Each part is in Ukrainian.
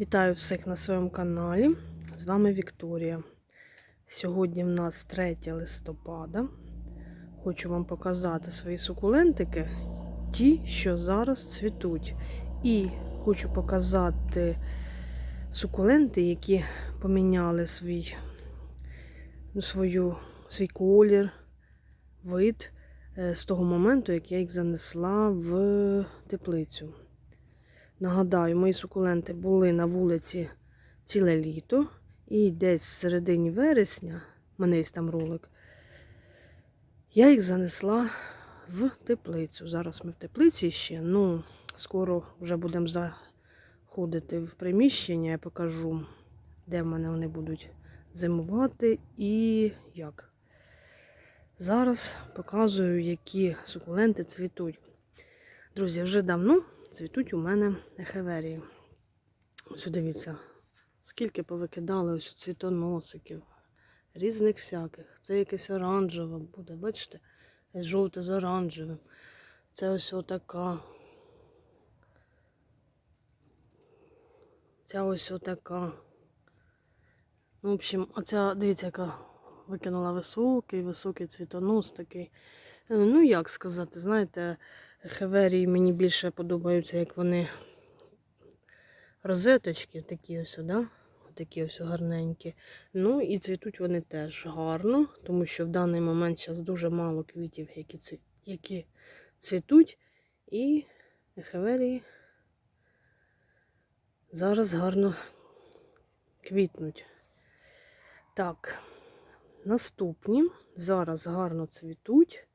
Вітаю всіх на своєму каналі. З вами Вікторія. Сьогодні в нас 3 листопада. Хочу вам показати свої сукулентики, ті, що зараз цвітуть. І хочу показати сукуленти, які поміняли свій, ну, свою, свій колір, вид е, з того моменту, як я їх занесла в теплицю. Нагадаю, мої сукуленти були на вулиці ціле літо. І десь в середині вересня, в мене є там ролик, я їх занесла в теплицю. Зараз ми в теплиці ще. Ну, скоро вже будемо заходити в приміщення, я покажу, де в мене вони будуть зимувати і як. Зараз показую, які сукуленти цвітуть. Друзі, вже давно цвітуть у мене ехеверії. Ось дивіться, скільки повикидали ось цвітоносиків, різних всяких. Це якесь оранжеве буде, бачите? Жовте з оранжевим. Це ось отака. Ця ось отака. Ну, в общем, оця, дивіться, яка викинула високий, високий цвітонос такий. Е, Ну, як сказати, знаєте, Хеверії мені більше подобаються, як вони розеточки, такі ось, да? такі ось гарненькі. Ну і цвітуть вони теж гарно, тому що в даний момент зараз дуже мало квітів, які, ці- які цвітуть. І хеверії зараз гарно квітнуть. Так, наступні зараз гарно цвітуть.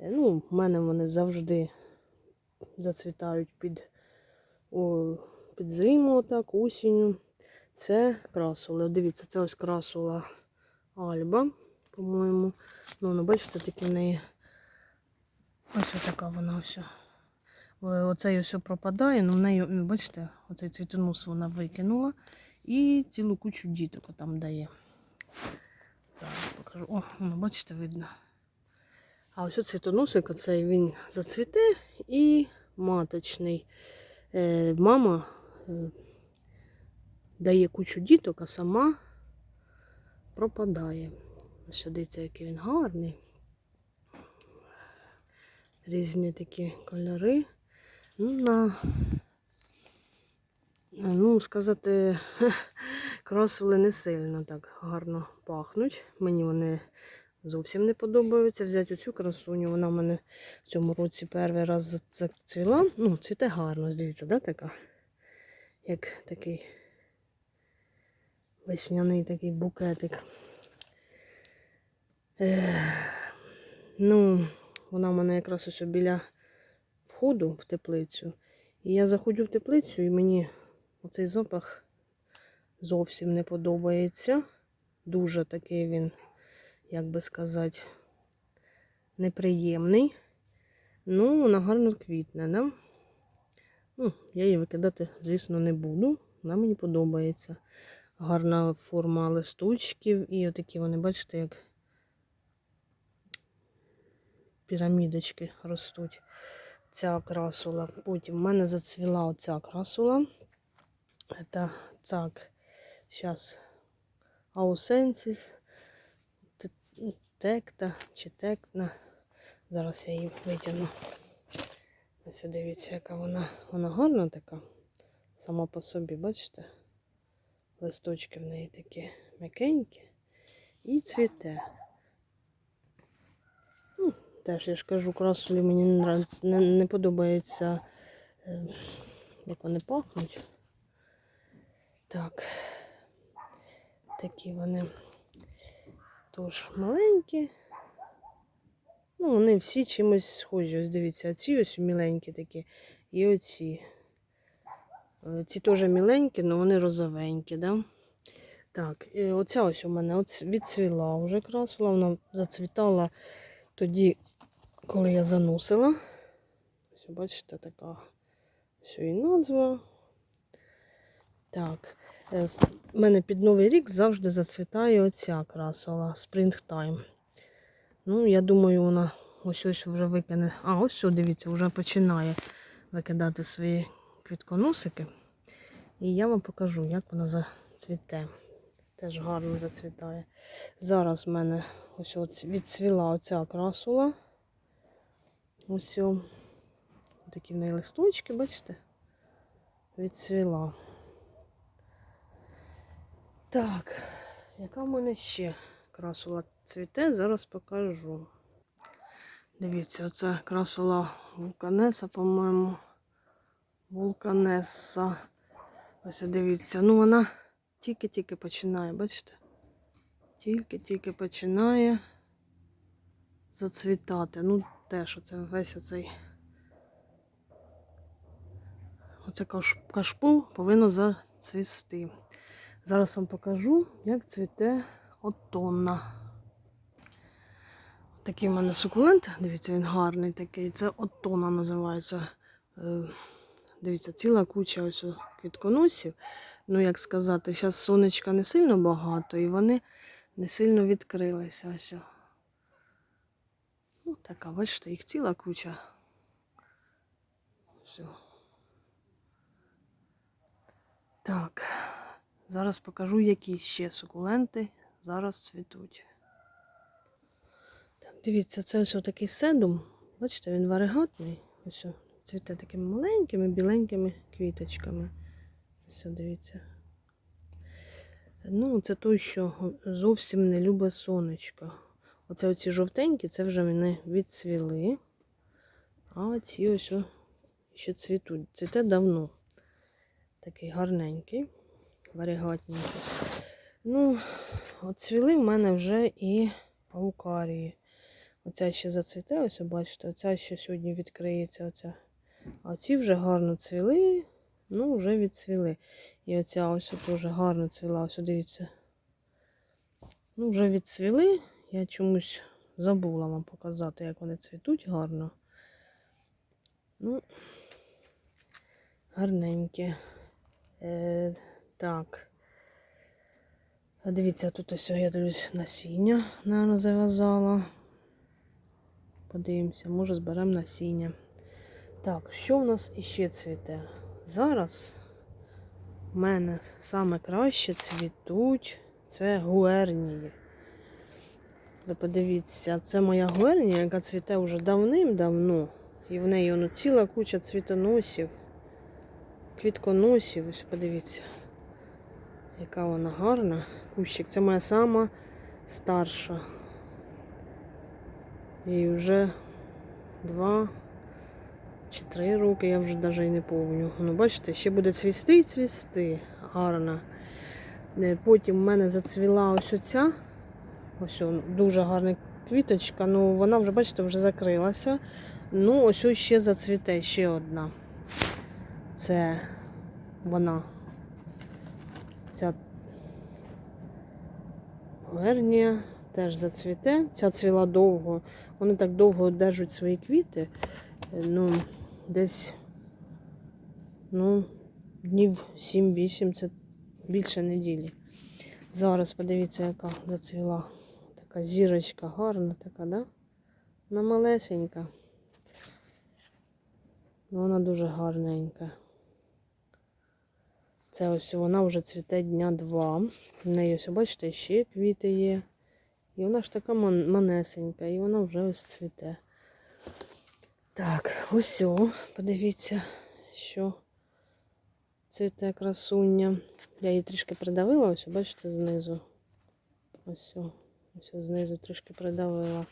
Е, Ну, в мене вони завжди зацвітають під, о, під зиму, так, осінню. Це красули. Дивіться, це ось красула Альба, по-моєму. Ну, ну, бачите, такі в неї ось така вона ось. Е, Оцей ось пропадає, ну в неї, бачите, оцей цвітонос вона викинула і цілу кучу діток там дає. Зараз покажу. О, ну, бачите, видно. А ось цвітоносик, оцей він зацвіте і маточний. Е, мама е, дає кучу діток, а сама пропадає. Ось дивіться, який він гарний. Різні такі кольори. Ну, на, ну сказати, красули не сильно так гарно пахнуть. Мені вони зовсім не подобаються. Взяти оцю красуню, вона в мене в цьому році перший раз зацвіла. Ну, цвіте гарно, дивіться, да, така? Як такий весняний такий букетик. Ех, ну, вона в мене якраз ось біля входу в теплицю. І я заходжу в теплицю, і мені оцей запах зовсім не подобається. Дуже такий він як би сказати, неприємний. Ну, вона гарно квітне, да? Ну, я її викидати, звісно, не буду. Вона мені подобається. Гарна форма листочків. І отакі вони, бачите, як пірамідочки ростуть. Ця красула. Потім в мене зацвіла оця красула. Це так, зараз аусенсіс текта чи тектна. Зараз я її витягну. Ось дивіться, яка вона. Вона гарна така. Сама по собі, бачите? Листочки в неї такі м'якенькі. І цвіте. Ну, Теж я ж кажу, красулі мені не, не, не подобається, е, як вони пахнуть. Так, такі вони. Тож маленькі. Ну, вони всі чимось схожі. Ось дивіться, ці ось міленькі такі. І оці. Е, Ці теж міленькі, але вони розовенькі, да? Так, і оця ось у мене от відцвіла вже красула. Вона зацвітала тоді, коли я заносила. Ось, бачите, така ось і назва. Так. Е, У мене під Новий рік завжди зацвітає оця красова Springtime. Ну, я думаю, вона ось ось вже викине. А, ось, що, дивіться, вже починає викидати свої квітконосики. І я вам покажу, як вона зацвіте. Теж гарно зацвітає. Зараз в мене ось відцвіла оця красула. Ось о. такі в неї листочки, бачите? Відцвіла. Так, яка в мене ще красула цвіте, зараз покажу. Дивіться, оце красула вулканеса, по-моєму. Вулканеса. Ось дивіться. Ну вона тільки-тільки починає, бачите? Тільки-тільки починає зацвітати. Ну, теж оце весь оцей. Оце каш- кашпу повинно зацвісти. Зараз вам покажу, як цвіте отонна. Такий в мене сукулент, дивіться, він гарний такий. Це отона називається. Е, Дивіться, ціла куча ось квітконосів. Ну, як сказати, зараз сонечка не сильно багато, і вони не сильно відкрилися. Ось. Ну, така, бачите, їх ціла куча. Все. Так, зараз покажу, які ще сукуленти зараз цвітуть. Дивіться, це ось такий седум. Бачите, він варигатний. Ось цвіте такими маленькими біленькими квіточками. Ось, дивіться. Ну, це той, що зовсім не любить сонечко. Оце оці жовтенькі, це вже вони відцвіли. А оці ось ще цвітуть. Цвіте давно. Такий гарненький, варігатненький. Ну, от цвіли в мене вже і аукарії. Оця ще зацвіте, ось бачите, оця ще сьогодні відкриється. Оця. А ці вже гарно цвіли, ну, вже відцвіли. І оця ось теж гарно цвіла. Ось дивіться. Ну, вже відцвіли. Я чомусь забула вам показати, як вони цвітуть гарно. Ну, гарненькі. Е, так. Дивіться, тут ось я дивлюсь насіння, наверное, зав'язала. Подивимося, може зберемо насіння. Так, що в нас іще цвіте? Зараз в мене саме краще цвітуть це гуернії. Ви подивіться, це моя гуернія, яка цвіте вже давним-давно. І в неї воно ціла куча цвітоносів, квітконосів. Ось подивіться, яка вона гарна. Кущик. Це моя сама старша. І вже два чи три роки, я вже навіть і не пам'ятаю. Ну, бачите, ще буде цвісти і цвісти. Гарно. Е, Потім в мене зацвіла ось оця. Ось дуже гарна квіточка. Ну, вона вже, бачите, вже закрилася. Ну, ось ось ще зацвіте ще одна. Це вона. Ця гернія теж зацвіте. Ця цвіла довго. Вони так довго одержують свої квіти. Е, Ну, десь ну, днів 7-8, це більше неділі. Зараз подивіться, яка зацвіла. Така зірочка гарна, така, да? Вона малесенька. Ну, вона дуже гарненька. Це ось вона вже цвіте дня два. В неї ось, бачите, ще квіти є. І вона ж така манесенька, і вона вже ось цвіте. Так, ось подивіться, що цвіте красуня. Я її трішки придавила, ось, бачите, знизу. Ось, ось знизу трішки придавила.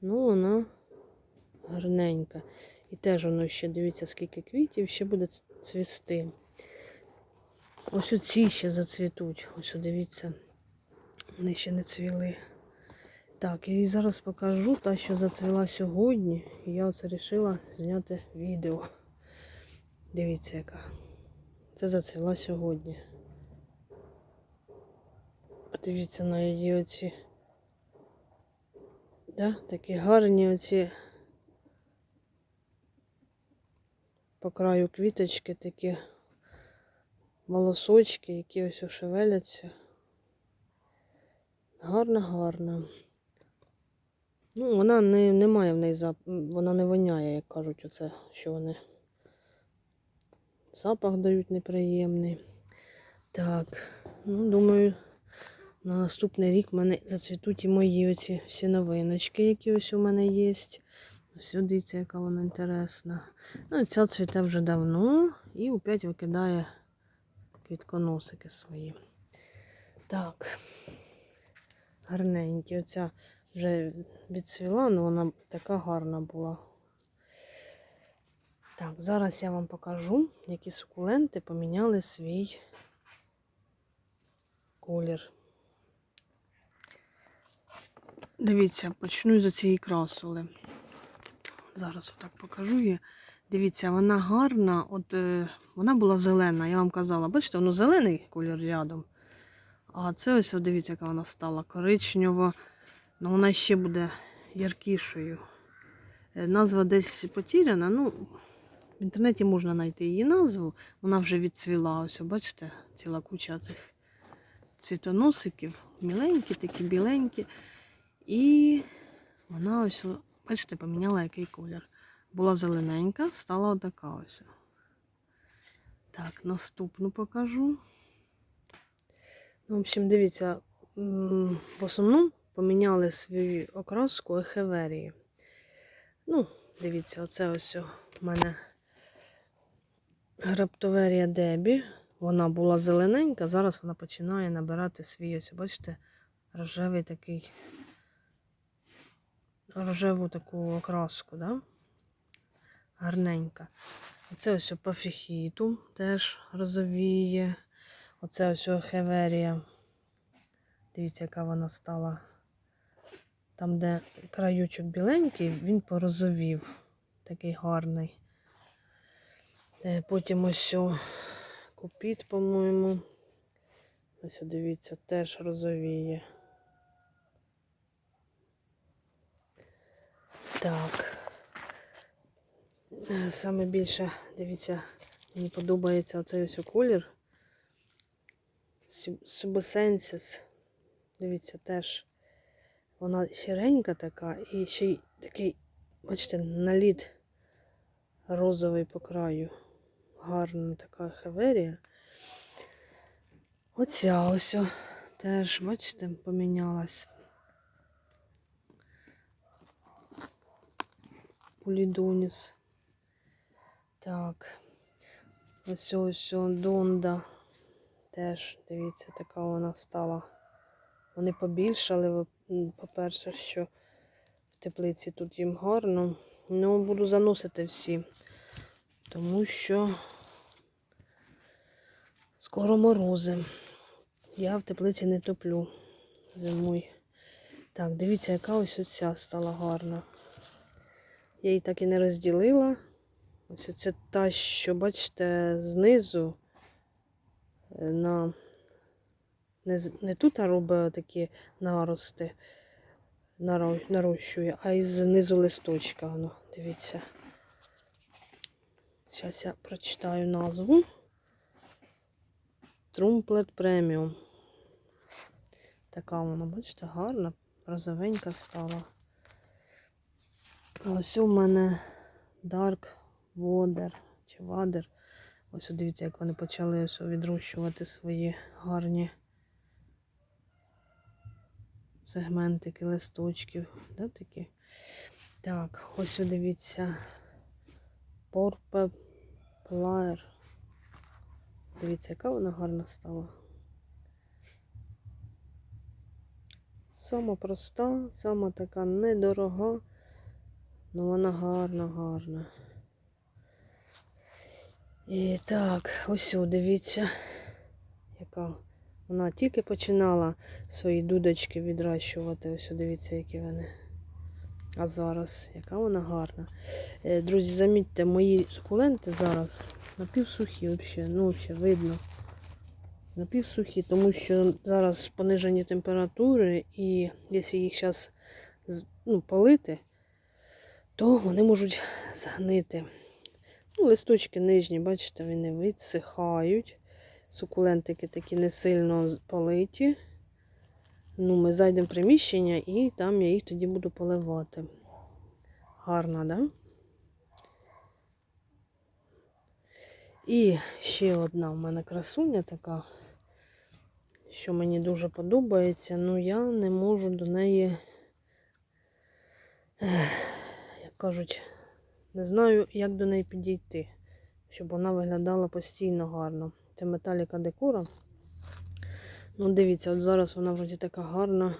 Ну, вона гарненька. І теж воно ще, дивіться, скільки квітів, ще буде цвісти. Ось оці ще зацвітуть. Ось дивіться. Вони ще не цвіли. Так, і зараз покажу та, що зацвіла сьогодні. І я оце вирішила зняти відео. Дивіться, яка. Це зацвіла сьогодні. Подивіться на її оці. Да, такі гарні оці по краю квіточки такі волосочки, які ось шевеляться. Гарно, гарно. Ну, вона не, не має в неї зап... вона не воняє, як кажуть, оце, що вони запах дають неприємний. Так, ну, думаю, на наступний рік в мене зацвітуть і мої оці всі новиночки, які ось у мене є. Дивіться, яка вона інтересна. Ну, ця цвіте вже давно і опять викидає квітконосики свої. Так, гарненькі. Оця вже відцвіла, але вона така гарна була. Так, зараз я вам покажу, які сукуленти поміняли свій колір. Дивіться, почну з цієї красули. Зараз отак покажу її. Дивіться, вона гарна. От е, вона була зелена, я вам казала, бачите, воно зелений колір рядом. А це ось, от дивіться, яка вона стала коричнева. Ну, вона ще буде яркішою. Е, Назва десь потеряна. Ну, в інтернеті можна знайти її назву. Вона вже відцвіла. Ось, бачите, ціла куча цих цвітоносиків. Міленькі, такі біленькі. І вона ось, бачите, поміняла який колір. Була зелененька, стала отака ось. Так, наступну покажу. Ну, в общем, дивіться, в основному поміняли свою окраску ехеверії. Ну, дивіться, оце ось у мене грабтоверія Дебі. Вона була зелененька, зараз вона починає набирати свій, ось, бачите, рожевий такий, рожеву таку окраску, да? Гарненька. Оце ось по фіхіту теж розовіє. Оце ось хеверія. Дивіться, яка вона стала. Там, де краючок біленький, він порозовів. Такий гарний. Е, Потім ось купіт, по-моєму. Ось дивіться, теж розовіє. Так. Саме більше, дивіться, мені подобається оцей ось колір. Субесенсіс. Дивіться, теж вона сіренька така і ще й такий, бачите, наліт розовий по краю. Гарна така хеверія. Оця ось теж, бачите, помінялась. Полідоніс. Так. Ось ось Донда. Теж, дивіться, така вона стала. Вони побільшали, по-перше, що в теплиці тут їм гарно. Ну, буду заносити всі, тому що скоро морози. Я в теплиці не топлю зимою. Так, дивіться, яка ось оця стала гарна. Я її так і не розділила. Ось це та, що, бачите, знизу е, на не, не тут а робить такі нарости, наро- нарощує, а із знизу листочка. Воно, дивіться. Зараз я прочитаю назву. Трумплет преміум. Така вона, бачите, гарна, розовенька стала. Ось у мене Dark Water чи Water. Ось дивіться, як вони почали відрощувати свої гарні сегментики листочків. Да, такі. Так, ось дивіться. Порпе Плаєр. Дивіться, яка вона гарна стала. Сама проста, сама така недорога, але вона гарна, гарна. І так, ось дивіться, яка вона тільки починала свої дудочки відращувати. Ось дивіться, які вони. А зараз, яка вона гарна. Е, Друзі, замітьте, мої сукуленти зараз напівсухі взагалі, ну взагалі видно. Напівсухі, тому що зараз понижені температури, і якщо їх зараз ну, полити, то вони можуть згнити. Ну, листочки нижні, бачите, вони відсихають. Сукулентики такі не сильно политі. Ну, ми зайдемо в приміщення і там я їх тоді буду поливати. Гарно, да? І ще одна в мене красуня така, що мені дуже подобається, ну я не можу до неї, як кажуть, не знаю, як до неї підійти, щоб вона виглядала постійно гарно. Це металіка декора. Ну, дивіться, от зараз вона вроді така гарна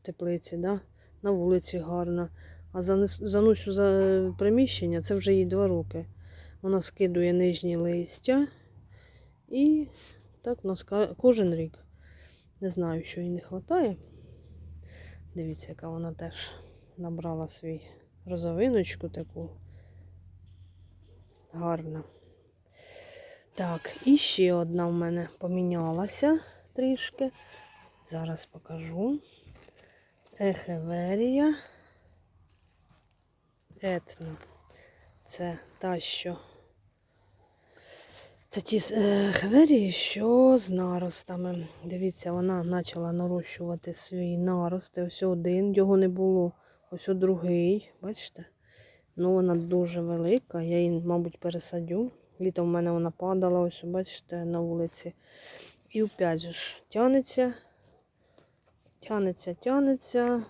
в теплиці, да? на вулиці гарна. А занес- заносю за приміщення, це вже їй два роки. Вона скидує нижні листя. І так у нас кожен рік. Не знаю, що їй не вистачає. Дивіться, яка вона теж набрала свій розовиночку таку. Гарна. Так, і ще одна в мене помінялася трішки. Зараз покажу. Ехеверія. Етна. Це та, що. Це ті е, хеверії, що з наростами. Дивіться, вона почала нарощувати свій нарост. Ось один, його не було. Ось другий. Бачите? Ну, вона дуже велика. Я її, мабуть, пересадю. Літом в мене вона падала, ось, бачите, на вулиці. І опять же ж тянеться, тянеться, тянеться.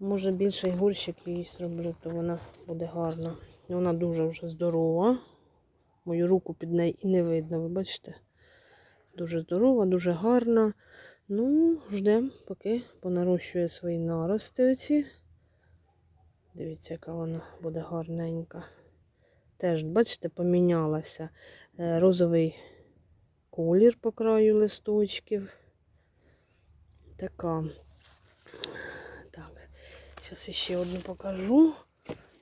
Може більший горщик її зроблю, то вона буде гарна. Вона дуже вже здорова. Мою руку під нею і не видно, ви бачите? Дуже здорова, дуже гарна. Ну, ждемо, поки понарощує свої нарости оці. Дивіться, яка вона буде гарненька. Теж, бачите, помінялася е, розовий колір по краю листочків. Така. Так, зараз ще одну покажу.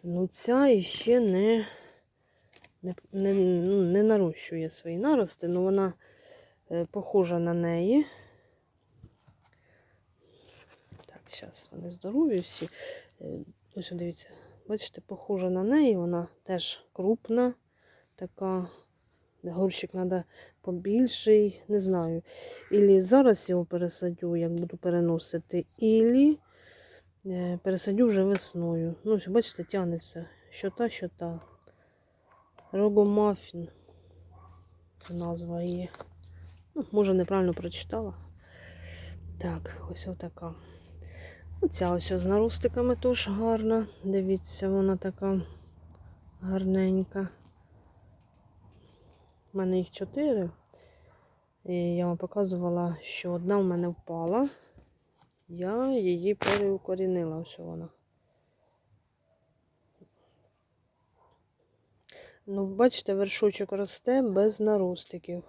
Ну, ця іще не, не, не, ну, не нарощує свої нарости, але вона е, похожа на неї. Так, зараз вони здорові всі. Ось дивіться, бачите, похожа на неї, вона теж крупна, така. Горщик треба побільший, не знаю. Ілі зараз його пересадю, як буду переносити, ілі е, пересадю вже весною. Ну, ось, бачите, тягнеться. Що та, що та. Рогомафін. Це назва її. Ну, може, неправильно прочитала. Так, ось отака. Оця ось з наростиками теж гарна. Дивіться, вона така гарненька. У мене їх чотири. І я вам показувала, що одна в мене впала. Я її переукорінила. Ось вона. Ну, бачите, вершочок росте без наростиків.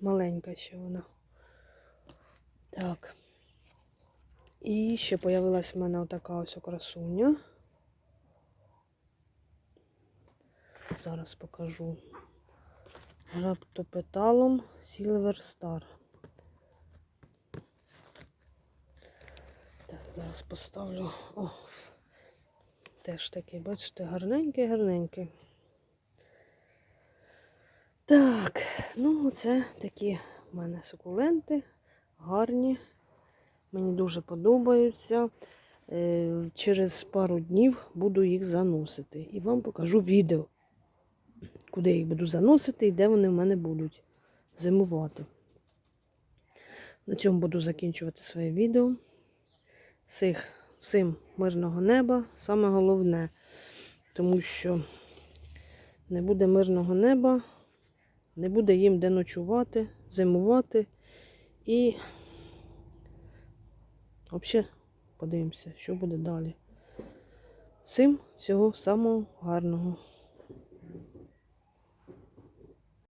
Маленька ще вона. Так. І ще появилась в мене отака ось красуня. Зараз покажу. Раптопеталом Silver Star. Так, зараз поставлю. О, теж такий, бачите, гарненький, гарненький. Так, ну це такі в мене сукуленти, гарні. Мені дуже подобаються. Е, Через пару днів буду їх заносити. І вам покажу відео, куди я їх буду заносити і де вони в мене будуть зимувати. На цьому буду закінчувати своє відео. Всіх, всім мирного неба, саме головне, тому що не буде мирного неба, не буде їм де ночувати, зимувати і взагалі подивимося, що буде далі. Всім всього самого гарного.